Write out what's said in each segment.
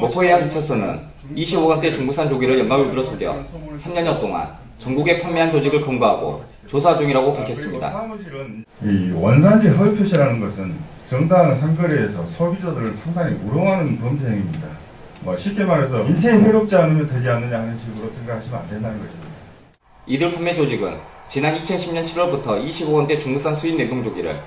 목포의 한 지처서는 25원대 중국산 조기를 연가물비로 돌려 3년여 동안 전국에 판매한 조직을 검거하고 조사 중이라고 밝혔습니다. 이 원산지 허위 표시라는 것은 정당한 상거래에서 소비자들을 상당히 우롱하는 범죄 행위입니다. 뭐 쉽게 말해서 인체에 해롭지 않으면 되지 않느냐 하는 식으로 생각하시면 안 된다는 것입니다. 이들 판매 조직은 지난 2010년 7월부터 25원대 중국산 수입 냉동조기를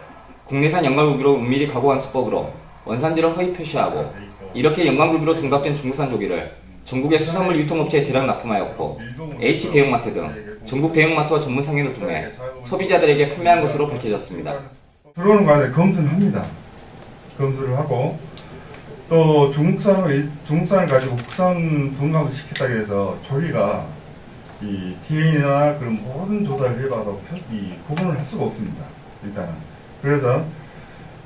국내산 연갈고기로 은밀히 가공한 수법으로 원산지를 허위 표시하고 이렇게 연관급으로 등록된 중국산 조기를 전국의 수산물 유통업체에 대량 납품하였고 H 대형마트 등 전국 대형마트와 전문 상인을 통해 소비자들에게 판매한 것으로 밝혀졌습니다. 들어오는 과정에 검수를 합니다. 검수를 하고 또 중국산을 중국산을 가지고 국산 분광을 시켰다고 해서 이 DNA나 그런 모든 조사를 해봐도 구분을 할 수가 없습니다. 일단은 그래서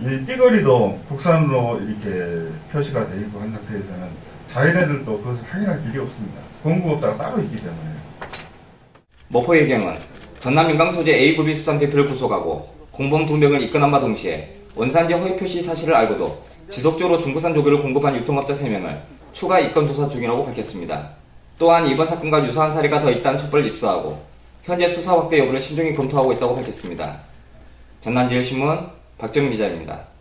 이 띠거리도 국산으로 이렇게 표시가 되어 있고 한 상태에서는 자기네들도 그것을 확인할 길이 없습니다. 공급업자가 따로 있기 때문에. 모포해경은 전남 윤강 소재 A그룹 수산 대표를 구속하고 공범 두 명을 입건한 바 동시에 원산지 허위 표시 사실을 알고도 지속적으로 중국산 조기를 공급한 유통업자 3명을 추가 입건 조사 중이라고 밝혔습니다. 또한 이번 사건과 유사한 사례가 더 있다는 첩보를 입수하고 현재 수사 확대 여부를 신중히 검토하고 있다고 밝혔습니다. 전남지일신문 박정민 기자입니다.